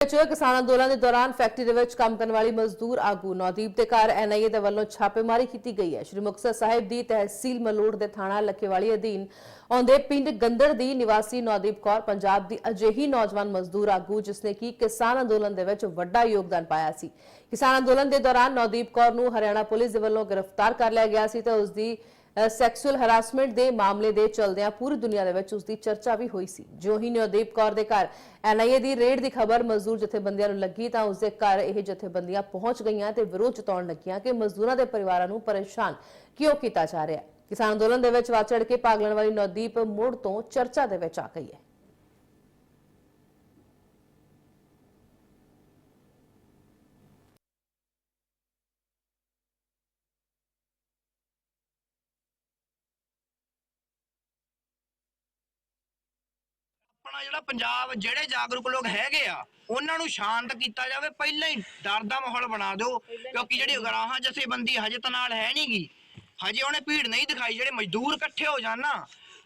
ਵਿੱਚ ਕਿਸਾਨ ਅੰਦੋਲਨ ਦੇ ਦੌਰਾਨ ਫੈਕਟਰੀ ਦੇ ਵਿੱਚ ਕੰਮ ਕਰਨ ਵਾਲੀ ਮਜ਼ਦੂਰ ਆਗੂ ਨੌਦੀਪ ਦੇ ਘਰ ਐਨਆਈਏ ਦੇ ਵੱਲੋਂ ਛਾਪੇਮਾਰੀ ਕੀਤੀ ਗਈ ਹੈ। ਸ਼੍ਰੀ ਮੁਕਤਸਰ ਸਾਹਿਬ ਦੀ ਤਹਿਸੀਲ ਮਲੋੜ ਦੇ ਥਾਣਾ ਲੱਖੇਵਾਲੀ ਅਧੀਨ ਆਉਂਦੇ ਪਿੰਡ ਗੰਦੜ ਦੀ ਨਿਵਾਸੀ ਨੌਦੀਪ ਕੌਰ ਪੰਜਾਬ ਦੀ ਅਜਿਹੀ ਨੌਜਵਾਨ ਮਜ਼ਦੂਰ ਆਗੂ ਜਿਸਨੇ ਕਿ ਕਿਸਾਨ ਅੰਦੋਲਨ ਦੇ ਵਿੱਚ ਵੱਡਾ ਯੋਗਦਾਨ ਪਾਇਆ ਸੀ। ਕਿਸਾਨ ਅੰਦੋਲਨ ਦੇ ਦੌਰਾਨ ਨੌਦੀਪ ਕੌਰ ਨੂੰ ਹਰਿਆਣਾ ਪੁਲਿਸ ਦੇ ਵੱਲੋਂ ਗ੍ਰਿਫਤਾਰ ਕਰ ਲਿਆ ਗਿਆ ਸੀ ਤੇ ਉਸ ਦੀ ਸੈਕਸੁਅਲ ਹਰਾਸਮੈਂਟ ਦੇ ਮਾਮਲੇ ਦੇ ਚਲਦਿਆਂ ਪੂਰੀ ਦੁਨੀਆ ਦੇ ਵਿੱਚ ਉਸ ਦੀ ਚਰਚਾ ਵੀ ਹੋਈ ਸੀ। ਜੋ ਹੀ ਨਵਦੀਪ ਕੌਰ ਦੇ ਘਰ ਐਨਆਈਏ ਦੀ ਰੇਡ ਦੀ ਖਬਰ ਮਜ਼ਦੂਰ ਜਥੇਬੰਦੀਆਂ ਨੂੰ ਲੱਗੀ ਤਾਂ ਉਸ ਦੇ ਘਰ ਇਹ ਜਥੇਬੰਦੀਆਂ ਪਹੁੰਚ ਗਈਆਂ ਤੇ ਵਿਰੋਧ ਜਤਾਉਣ ਲੱਗੀਆਂ ਕਿ ਮਜ਼ਦੂਰਾਂ ਦੇ ਪਰਿਵਾਰਾਂ ਨੂੰ ਪਰੇਸ਼ਾਨ ਕਿਉਂ ਕੀਤਾ ਜਾ ਰਿਹਾ ਹੈ। ਕਿਸਾਨ ਅੰਦੋਲਨ ਦੇ ਵਿੱਚ ਵਾਚੜ ਕੇ ਭਾਗ ਲੈਣ ਵਾਲੀ ਨਵਦੀਪ ਮੁੜ ਤੋਂ ਚਰਚਾ ਦੇ ਵਿੱਚ ਆ ਗਈ ਹੈ। ਆਪਣਾ ਜਿਹੜਾ ਪੰਜਾਬ, ਜਿਹੜੇ ਜਾਗਰੂਕ ਲੋਕ ਹੈਗੇ ਆ, ਉਹਨਾਂ ਨੂੰ ਸ਼ਾਂਤ ਕੀਤਾ ਜਾਵੇ। ਪਹਿਲਾਂ ਹੀ ਡਰ ਦਾ ਮਾਹੌਲ ਬਣਾ ਦਿਓ, ਕਿਉਂਕਿ ਜਿਹੜੀ ਉਗਰਾਹਾਂ ਜਥੇਬੰਦੀ ਹਜੇ ਤਾਂ ਨਾਲ ਹੈ ਨਹੀਂਗੀ ਹਜੇ ਉਹਨੇ ਭੀੜ ਨਹੀਂ ਦਿਖਾਈ, ਜਿਹੜੇ ਮਜ਼ਦੂਰ ਇਕੱਠੇ ਹੋ ਜਾਣ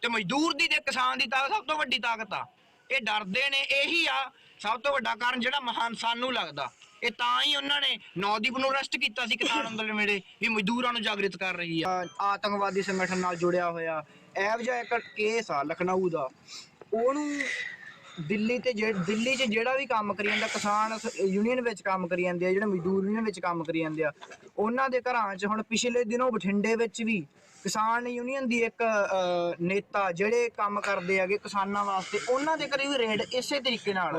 ਤੇ ਮਜ਼ਦੂਰ ਦੀ ਤੇ ਕਿਸਾਨ ਦੀ ਤਾਕਤ ਸਭ ਤੋਂ ਵੱਡੀ ਤਾਕਤ ਆ। ਇਹ ਡਰਦੇ ਨੇ, ਇਹੀ ਆ, ਸਭ ਤੋਂ ਵੱਡਾ ਕਾਰਨ ਜਿਹੜਾ ਮਹਾਨ ਸਾਨੂੰ ਲੱਗਦਾ। ਇਹ ਤਾਂ ਹੀ ਉਹਨਾਂ ਨੇ ਨੌਦੀਪ ਨੂੰ ਅਰੈਸਟ ਕੀਤਾ ਸੀ ਕਿਸਾਨ ਅੰਦੋਲਨ ਵੇਲੇ, ਵੀ ਮਜ਼ਦੂਰਾਂ ਨੂੰ ਜਾਗਰਿਤ ਕਰ ਰਹੀ ਆ। ਆਤੰਕਵਾਦੀ ਸੰਗਠਨ ਨਾਲ ਜੁੜਿਆ ਹੋਇਆ, ਇਹੋ ਜਿਹਾ ਇੱਕ ਕੇਸ ਆ ਲਖਨਊ ਦਾ। ਉਹਨੂੰ ਦਿੱਲੀ ਤੇ ਜੇ ਦਿੱਲੀ 'ਚ ਜਿਹੜਾ ਵੀ ਕੰਮ ਕਰੀ ਜਾਂਦਾ ਕਿਸਾਨ ਯੂਨੀਅਨ ਵਿੱਚ ਕੰਮ ਕਰੀ ਜਾਂਦੇ ਆ ਜਿਹੜੇ ਮਜ਼ਦੂਰ ਯੂਨੀਅਨ ਵਿੱਚ ਕੰਮ ਕਰੀ ਜਾਂਦੇ ਆ ਉਹਨਾਂ ਦੇ ਘਰਾਂ 'ਚ ਹੁਣ ਪਿਛਲੇ ਦਿਨੋਂ ਬਠਿੰਡੇ ਵਿੱਚ ਵੀ ਕਿਸਾਨ ਯੂਨੀਅਨ ਦੀ ਇੱਕ ਨੇਤਾ ਜਿਹੜੇ ਕੰਮ ਕਰਦੇ ਹੈਗੇ ਕਿਸਾਨਾਂ ਵਾਸਤੇ ਉਹਨਾਂ ਦੇ ਘਰੇ ਵੀ ਰੇਡ ਇਸੇ ਤਰੀਕੇ ਨਾਲ।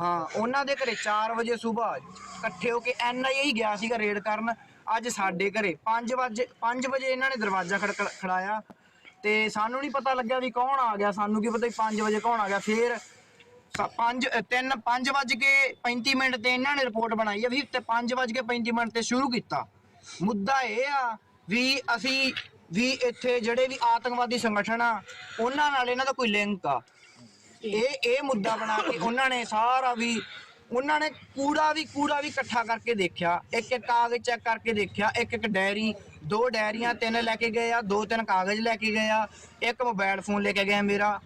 ਹਾਂ ਉਹਨਾਂ ਦੇ ਘਰੇ 4 ਵਜੇ ਸਵੇਰ ਇਕੱਠੇ ਹੋ ਕੇ ਐਨਆਈਏ ਗਿਆ ਸੀਗਾ ਰੇਡ ਕਰਨ। ਅੱਜ ਸਾਡੇ ਘਰੇ 5 ਵਜੇ 5 ਵਜੇ ਇਹਨਾਂ ਨੇ ਦਰਵਾਜ਼ਾ ਖੜਕ ਖੜਾਇਆ। ਤੇ ਸਾਨੂੰ ਨਹੀਂ ਪਤਾ ਲੱਗਿਆ ਵੀ ਕੌਣ ਆ ਗਿਆ, ਸਾਨੂੰ ਕੀ ਪਤਾ ਵੀ 5 ਵਜੇ ਕੌਣ ਆ ਗਿਆ। ਫੇਰ 5 3 5 ਵਜ ਕੇ 35 ਮਿੰਟ ਤੇ ਇਹਨਾਂ ਨੇ ਰਿਪੋਰਟ ਬਣਾਈ ਆ ਵੀ ਤੇ 5 ਵਜ ਕੇ 35 ਮਿੰਟ ਤੇ ਸ਼ੁਰੂ ਕੀਤਾ। ਮੁੱਦਾ ਇਹ ਆ ਵੀ ਅਸੀਂ ਵੀ ਇੱਥੇ ਜਿਹੜੇ ਵੀ ਆਤੰਕਵਾਦੀ ਸੰਗਠਨ ਆ, ਉਹਨਾਂ ਨਾਲ ਇਹਨਾਂ ਦਾ ਕੋਈ ਲਿੰਕ ਆ। ਇਹ ਇਹ ਮੁੱਦਾ ਬਣਾ ਕੇ ਉਹਨਾਂ ਨੇ ਸਾਰਾ ਵੀ, ਉਹਨਾਂ ਨੇ ਕੂੜਾ ਵੀ ਕੂੜਾ ਵੀ ਇਕੱਠਾ ਕਰਕੇ ਦੇਖਿਆ। ਇੱਕ ਇੱਕ ਕਾਗਜ਼ ਚੈੱਕ ਕਰਕੇ ਦੇਖਿਆ ਇੱਕ ਇੱਕ ਡਾਇਰੀ ਦੋ ਡਾਇਰੀਆਂ ਤਿੰਨ ਲੈ ਕੇ ਗਏ ਆ ਦੋ ਤਿੰਨ ਕਾਗਜ਼ ਲੈ ਕੇ ਗਏ ਆ ਇੱਕ ਮੋਬਾਈਲ ਫੋਨ ਲੈ ਕੇ ਗਏ ਮੇਰਾ।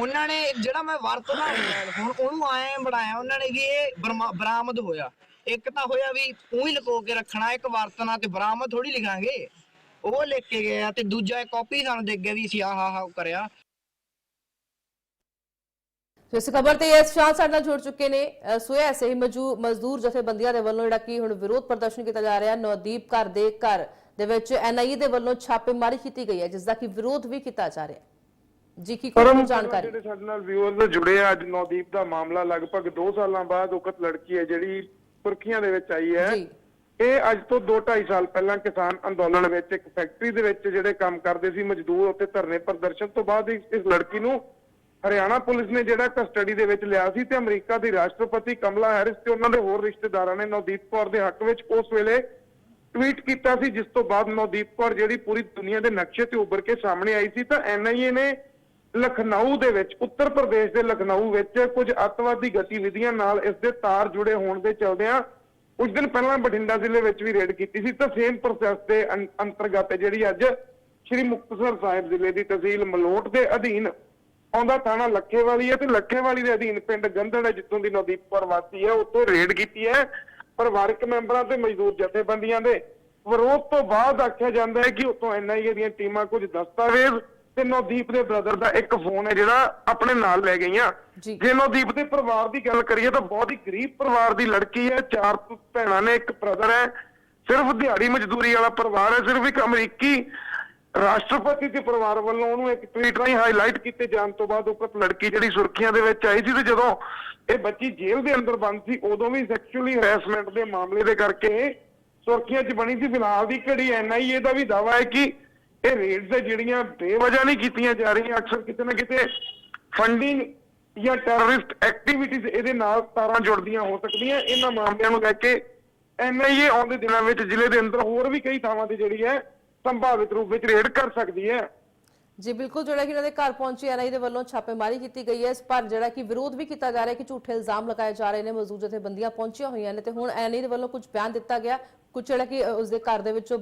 ਉਹਨਾਂ ਨੇ ਜਿਹੜਾ ਮੈਂ ਵਰਤਦਾ ਮੋਬਾਈਲ ਫੋਨ ਉਹਨੂੰ ਐ ਬਣਾਇਆ ਉਹਨਾਂ ਨੇ ਕਿ ਇਹ ਬਰਮਾ- ਬਰਾਮਦ ਹੋਇਆ। ਇੱਕ ਤਾਂ ਹੋਇਆ ਵੀ ਉਹੀ ਲੁਕੋ ਕੇ ਰੱਖਣਾ ਇੱਕ ਵਰਤਣਾ ਤੇ ਬਰਾਮਦ ਥੋੜੀ ਲਿਖਾਂਗੇ। ਉਹ ਲਿਖ ਕੇ ਗਏ ਆ ਤੇ ਦੂਜਾ ਕਾਪੀ ਸਾਨੂੰ ਦੇ ਗਿਆ ਵੀ ਅਸੀਂ ਆਹ ਆਹ ਆਹ ਕਰਿਆ। ਸੋ ਇਸ ਖਬਰ ਤੇ ਇਸ ਸ਼ਾਨ ਸਾਡੇ ਨਾਲ ਜੁੜ ਚੁੱਕੇ ਨੇ। ਅ, ਸੋ ਇਹ ਐਸੇ ਹੀ ਮਜੂ ਮਜ਼ਦੂਰ ਜਥੇਬੰਦੀਆਂ ਦੇ ਵੱਲੋਂ ਜਿਹੜਾ ਕਿ ਹੁਣ ਵਿਰੋਧ ਪ੍ਰਦਰਸ਼ਨ ਕੀਤਾ ਜਾ ਰਿਹਾ ਨਵਦੀਪ ਘਰ ਦੇ ਘਰ। ਦੇ ਵਿੱਚ ਐਨਆਈਏ ਦੇ ਵੱਲੋਂ ਛਾਪੇਮਾਰੀ ਕੀਤੀ ਗਈ ਹੈ ਜਿਸ ਦਾ ਕਿ ਵਿਰੋਧ ਵੀ ਕੀਤਾ ਜਾ ਰਿਹਾ ਹੈ। ਜੀ ਕੀ ਕੋਈ ਜਾਣਕਾਰੀ? ਜਿਹੜੇ ਸਾਡੇ ਨਾਲ ਵਿਊਅਰਸ ਜੁੜੇ ਆ ਅੱਜ ਨੌਦੀਪ ਦਾ ਮਾਮਲਾ ਲਗਭਗ 2 ਸਾਲਾਂ ਬਾਅਦ ਉਕਤ ਲੜਕੀ ਹੈ ਜਿਹੜੀ ਸੁਰਖੀਆਂ ਦੇ ਵਿੱਚ ਆਈ ਹੈ। ਜੀ। ਇਹ ਅੱਜ ਤੋਂ 2.5 ਸਾਲ ਪਹਿਲਾਂ ਕਿਸਾਨ ਅੰਦੋਲਨ ਵਿੱਚ ਇੱਕ ਫੈਕਟਰੀ ਦੇ ਵਿੱਚ ਜਿਹੜੇ ਕੰਮ ਕਰਦੇ ਸੀ ਮਜ਼ਦੂਰ ਉੱਤੇ ਧਰਨੇ ਪ੍ਰਦਰਸ਼ਨ ਤੋਂ ਬਾਅਦ ਇਸ ਇਸ ਲੜਕੀ ਨੂੰ ਹਰਿਆਣਾ ਪੁਲਿਸ ਨੇ ਜਿਹੜਾ ਕਸਟਡੀ ਦੇ ਵਿੱਚ ਲਿਆ ਸੀ ਤੇ ਅਮਰੀਕਾ ਦੀ ਰਾਸ਼ਟਰਪਤੀ ਕਮਲਾ ਹੈਰਿਸ ਤੇ ਉਹਨਾਂ ਦੇ ਹੋਰ ਰਿਸ਼ਤੇਦਾਰਾਂ ਨੇ ਨਵਦੀਪ ਕੌਰ ਦੇ ਹੱਕ ਵਿੱਚ ਉਸ ਵੇਲੇ ਟਵੀਟ ਕੀਤਾ ਸੀ, ਜਿਸ ਤੋਂ ਬਾਅਦ ਨਵਦੀਪ ਕੌਰ ਜਿਹੜੀ ਪੂਰੀ ਦੁਨੀਆ ਦੇ ਨਕਸ਼ੇ ਤੇ ਉੱਭਰ ਕੇ ਸਾਹਮਣੇ ਆਈ ਸੀ, ਤਾਂ ਐਨਆਈਏ ਨੇ ਲਖਨਊ ਦੇ ਵਿੱਚ, ਉੱਤਰ ਪ੍ਰਦੇਸ਼ ਦੇ ਲਖਨਊ ਵਿੱਚ ਕੁਝ ਅੱਤਵਾਦੀ ਗਤੀਵਿਧੀਆਂ ਨਾਲ ਇਸ ਦੇ ਤਾਰ ਜੁੜੇ ਹੋਣ ਦੇ ਚਲਦਿਆਂ ਕੁਝ ਦਿਨ ਪਹਿਲਾਂ ਬਠਿੰਡਾ ਜ਼ਿਲ੍ਹੇ ਵਿੱਚ ਵੀ ਰੇਡ ਕੀਤੀ ਸੀ, ਤਾਂ ਸੇਮ ਪ੍ਰੋਸੈਸ ਦੇ ਅੰਤਰਗਤ ਜਿਹੜੀ ਅੱਜ ਸ੍ਰੀ ਮੁਕਤਸਰ ਸਾਹਿਬ ਜ਼ਿਲ੍ਹੇ ਦੀ ਤਹਿਸੀਲ ਮਲੋਟ ਦੇ ਅਧੀਨ ਆਉਂਦਾ ਥਾਣਾ ਲੱਖੇਵਾਲੀ ਹੈ, ਤੇ ਲੱਖੇਵਾਲੀ ਦੇ ਅਧੀਨ ਪਿੰਡ ਗੰਧੜ ਹੈ, ਜਿੱਥੋਂ ਦੀ ਨਵਦੀਪ ਕੌਰ ਵਾਸੀ ਹੈ, ਉੱਥੇ ਰੇਡ ਕੀਤੀ ਹੈ। ਪਰਿਵਾਰਕ ਮੈਂਬਰਾਂ ਤੇ ਮਜ਼ਦੂਰ ਜਥੇਬੰਦੀਆਂ ਦੇ ਵਿਰੋਧ ਤੋਂ ਬਾਅਦ ਆਖਿਆ ਜਾਂਦਾ ਹੈ ਕਿ ਉੱਥੋਂ ਐਨਆਈਏ ਦੀਆਂ ਟੀਮਾਂ ਕੁਝ ਦਸਤਾਵੇਜ਼ ਤੇ ਨਵਦੀਪ ਦੇ ਬ੍ਰਦਰ ਦਾ ਇੱਕ ਫੋਨ ਹੈ ਜਿਹੜਾ ਆਪਣੇ ਨਾਲ ਲੈ ਗਈਆਂ ਜੀ। ਨਵਦੀਪ ਦੇ ਪਰਿਵਾਰ ਦੀ ਗੱਲ ਕਰੀਏ ਤਾਂ ਬਹੁਤ ਹੀ ਗਰੀਬ ਪਰਿਵਾਰ ਦੀ ਲੜਕੀ ਹੈ ਚਾਰ ਭੈਣਾਂ ਨੇ ਇੱਕ ਬ੍ਰਦਰ ਹੈ ਸਿਰਫ ਦਿਹਾੜੀ ਮਜ਼ਦੂਰੀ ਵਾਲਾ ਪਰਿਵਾਰ ਹੈ ਸਿਰਫ ਇੱਕ ਅਮਰੀਕੀ ਰਾਸ਼ਟਰਪਤੀ ਦੇ ਪਰਿਵਾਰ ਵੱਲੋਂ ਉਹਨੂੰ ਇੱਕ ਟਵੀਟ ਰਾਹੀਂ ਹਾਈਲਾਈਟ ਕੀਤੇ ਜਾਣ ਤੋਂ ਬਾਅਦ ਉਕਤ ਲੜਕੀ ਜਿਹੜੀ ਸੁਰਖੀਆਂ ਦੇ ਵਿੱਚ ਆਈ ਸੀ ਤੇ ਜਦੋਂ ਇਹ ਬੱਚੀ ਜੇਲ੍ਹ ਦੇ ਅੰਦਰ ਬੰਦ ਸੀ, ਉਦੋਂ ਵੀ ਸੈਕਸ਼ੂਅਲੀ ਹਰੈਸਮੈਂਟ ਦੇ ਮਾਮਲੇ ਦੇ ਕਰਕੇ ਸੁਰਖੀਆਂ 'ਚ ਬਣੀ ਸੀ। ਫਿਲਹਾਲ ਦੀ ਘੜੀ ਐਨਆਈਏ ਦਾ ਵੀ ਦਾਵਾ ਹੈ ਕਿ ਇਹ ਰੇਡਸ ਹੈ ਜਿਹੜੀਆਂ ਬੇਵਜ੍ਹਾ ਨਹੀਂ ਕੀਤੀਆਂ ਜਾ ਰਹੀਆਂ, ਅਕਸਰ ਕਿਤੇ ਨਾ ਕਿਤੇ ਫੰਡਿੰਗ ਜਾਂ ਟੈਰਰਿਸਟ ਐਕਟੀਵਿਟੀਜ਼ ਇਹਦੇ ਨਾਲ ਤਾਰਾਂ ਜੁੜਦੀਆਂ ਹੋ ਸਕਦੀਆਂ। ਇਹਨਾਂ ਮਾਮਲਿਆਂ ਨੂੰ ਲੈ ਕੇ ਐਨਆਈਏ ਆਉਂਦੇ ਦਿਨਾਂ ਵਿੱਚ ਜ਼ਿਲ੍ਹੇ ਦੇ ਅੰਦਰ ਹੋਰ ਵੀ ਕਈ ਥਾਵਾਂ ਤੇ ਜਿਹੜੀ ਹੈ ਸੰਭਾਵਿਤ ਰੂਪ ਵਿੱਚ ਰੇਡ ਕਰ ਸਕਦੀ ਹੈ। ਜੀ ਬਿਲਕੁਲ ਜਿਹੜਾ ਕਿ ਇਹਨਾਂ ਦੇ ਘਰ ਪਹੁੰਚੇ ਐਨਆਈ ਦੇ ਵੱਲੋਂ ਛਾਪੇਮਾਰੀ ਕੀਤੀ ਗਈ ਹੈ। ਇਸ ਪਰ ਜਿਹੜਾ ਕਿ ਵਿਰੋਧ ਵੀ ਕੀਤਾ ਜਾ ਰਿਹਾ ਹੈ ਕਿ ਝੂਠੇ ਇਲਜ਼ਾਮ ਲਗਾਏ ਜਾ ਰਹੇ ਨੇ ਮਜ਼ਦੂਰ ਜਥੇਬੰਦੀਆਂ ਪਹੁੰਚੀਆਂ ਹੋਈਆਂ ਨੇ ਤੇ ਹੁਣ ਐਨਆਈ ਦੇ ਵੱਲੋਂ ਕੁਝ ਬਿਆਨ ਦਿੱਤਾ ਗਿਆ। ਕੁਝ ਜਿਹੜਾ ਕਿ ਉਸ ਦੇ ਘਰ ਦੇ ਵਿੱਚੋਂ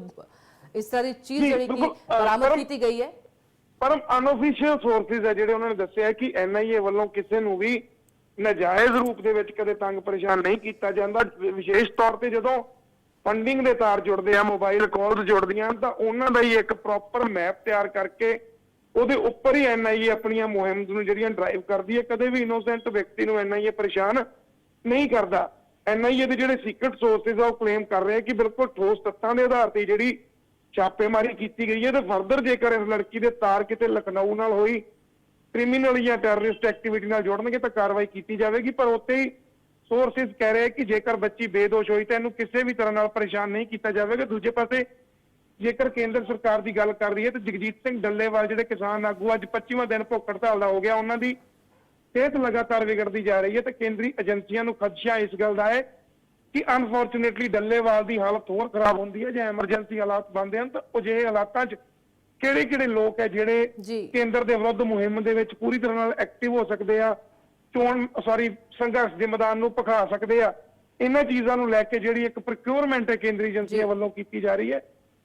ਇਸ ਤਰ੍ਹਾਂ ਦੀ ਚੀਜ਼ ਜਿਹੜੀ ਕਿ ਬਰਾਮਦ ਕੀਤੀ ਗਈ ਹੈ। ਪਰ ਅਨਆਫੀਸ਼ੀਅਲ ਸੋਰਸਿਸ ਹੈ ਜਿਹੜੇ ਉਹਨਾਂ ਨੇ ਦੱਸਿਆ ਕਿ ਐਨਆਈਏ ਵੱਲੋਂ ਕਿਸੇ ਨੂੰ ਵੀ ਨਜਾਇਜ਼ ਰੂਪ ਦੇ ਵਿੱਚ ਕਦੇ ਤੰਗ ਪਰੇਸ਼ਾਨ ਨਹੀਂ ਕੀਤਾ ਜਾਂਦਾ। ਵਿਸ਼ੇਸ਼ ਤੌਰ ਤੇ ਜਦੋਂ ਫੰਡਿੰਗ ਦੇ ਤਾਰ ਜੁੜਦੇ ਆ ਮੋਬਾਈਲ ਕਾਲਸ ਜੁੜਦੀਆਂ ਹਨ, ਤਾਂ ਉਹਨਾਂ ਦਾ ਹੀ ਇੱਕ ਪ੍ਰੋਪਰ ਮੈਪ ਤਿਆਰ ਕਰਕੇ ਉਹਦੇ ਉੱਪਰ ਹੀ ਐਨਆਈਏ ਆਪਣੀਆਂ ਮੁਹਿੰਮ ਨੂੰ ਜਿਹੜੀਆਂ ਡਰਾਈਵ ਕਰਦੀ ਹੈ, ਕਦੇ ਵੀ ਇਨੋਸੈਂਟ ਵਿਅਕਤੀ ਨੂੰ ਐਨਆਈਏ ਪਰੇਸ਼ਾਨ ਨਹੀਂ ਕਰਦਾ। ਐਨਆਈਏ ਦੇ ਜਿਹੜੇ ਸੀਕ੍ਰੀਟ ਸੋਰਸਸ ਆ, ਉਹ ਕਲੇਮ ਕਰ ਰਹੇ ਕਿ ਬਿਲਕੁਲ ਠੋਸ ਤੱਥਾਂ ਦੇ ਆਧਾਰ ਤੇ ਜਿਹੜੀ ਛਾਪੇਮਾਰੀ ਕੀਤੀ ਗਈ ਹੈ, ਤੇ ਫਰਦਰ ਜੇਕਰ ਇਸ ਲੜਕੀ ਦੇ ਤਾਰ ਕਿਤੇ ਲਖਨਊ ਨਾਲ ਹੋਈ ਕ੍ਰਿਮੀਨਲ ਜਾਂ ਟੈਰਰਿਸਟ ਐਕਟੀਵਿਟੀ ਨਾਲ ਜੋੜਨਗੇ, ਤਾਂ ਕਾਰਵਾਈ ਕੀਤੀ ਜਾਵੇਗੀ, ਪਰ ਉੱਥੇ ਹੀ ਸੋਰਸਸ ਕਹਿ ਰਹੇ ਕਿ ਜੇਕਰ ਬੱਚੀ ਬੇਦੋਸ਼ ਹੋਈ ਤਾਂ ਇਹਨੂੰ ਕਿਸੇ ਵੀ ਤਰ੍ਹਾਂ ਨਾਲ ਪਰੇਸ਼ਾਨ ਨਹੀਂ ਕੀਤਾ ਜਾਵੇਗਾ ਦੂਜੇ ਪਾਸੇ ਜੇਕਰ ਕੇਂਦਰ ਸਰਕਾਰ ਦੀ ਗੱਲ ਕਰ ਰਹੀ ਹੈ ਤਾਂ ਜਗਜੀਤ ਸਿੰਘ ਡੱਲੇਵਾਲ ਜਿਹੜੇ ਕਿਸਾਨ ਆਗੂ ਅੱਜ 25ਵਾਂ ਦਿਨ ਭੁੱਖ ਹੜਤਾਲ ਦਾ ਹੋ ਗਿਆ ਉਹਨਾਂ ਦੀ ਸਿਹਤ ਲਗਾਤਾਰ ਵਿਗੜਦੀ ਜਾ ਰਹੀ ਹੈ ਤੇ ਕੇਂਦਰੀ ਏਜੰਸੀਆਂ ਨੂੰ ਖਦਸ਼ਾ ਇਸ ਗੱਲ ਦਾ ਹੈ ਕਿ ਅਨਫੋਰਚੂਨੇਟਲੀ ਡੱਲੇਵਾਲ ਦੀ ਹਾਲਤ ਹੋਰ ਖਰਾਬ ਹੁੰਦੀ ਹੈ ਜਾਂ ਐਮਰਜੈਂਸੀ ਹਾਲਾਤ ਬਣਦੇ ਹਨ ਤਾਂ ਅਜਿਹੇ ਹਾਲਾਤਾਂ 'ਚ ਕਿਹੜੇ ਕਿਹੜੇ ਲੋਕ ਹੈ ਜਿਹੜੇ। ਕੇਂਦਰ ਦੇ ਵਿਰੁੱਧ ਮੁਹਿੰਮ ਦੇ ਵਿੱਚ ਪੂਰੀ ਤਰ੍ਹਾਂ ਨਾਲ ਐਕਟਿਵ ਹੋ ਸਕਦੇ ਆ ਚੋਣ ਸੌਰੀ ਸੰਘਰਸ਼ ਦੇ ਮੈਦਾਨ ਨੂੰ ਭਖਾ ਸਕਦੇ ਆ। ਇਹਨਾਂ ਚੀਜ਼ਾਂ ਨੂੰ ਲੈ ਕੇ ਜਿਹੜੀ ਇੱਕ ਪ੍ਰੋਕਿਉਰਮੈਂਟ ਹੈ ਕੇਂਦਰੀ ਏਜੰਸੀਆਂ ਵੱਲੋਂ ਕੀਤੀ ਜਾ ਰਹੀ ਹੈ।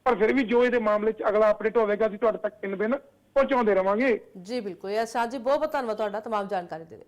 ਪਰ ਫਿਰ ਵੀ ਜੋ ਇਹਦੇ ਮਾਮਲੇ 'ਚ ਅਗਲਾ ਅਪਡੇਟ ਹੋਵੇਗਾ ਅਸੀਂ ਤੁਹਾਡੇ ਤੱਕ ਤਿੰਨ ਦਿਨ ਪਹੁੰਚਾਉਂਦੇ ਰਵਾਂਗੇ। ਜੀ ਬਿਲਕੁਲ। ਇਹ ਸਾਂਝੀ ਬਹੁਤ ਬਹੁਤ ਧੰਨਵਾਦ ਤੁਹਾਡਾ। ਤਮਾਮ ਜਾਣਕਾਰੀ ਦੇ ਲਈ।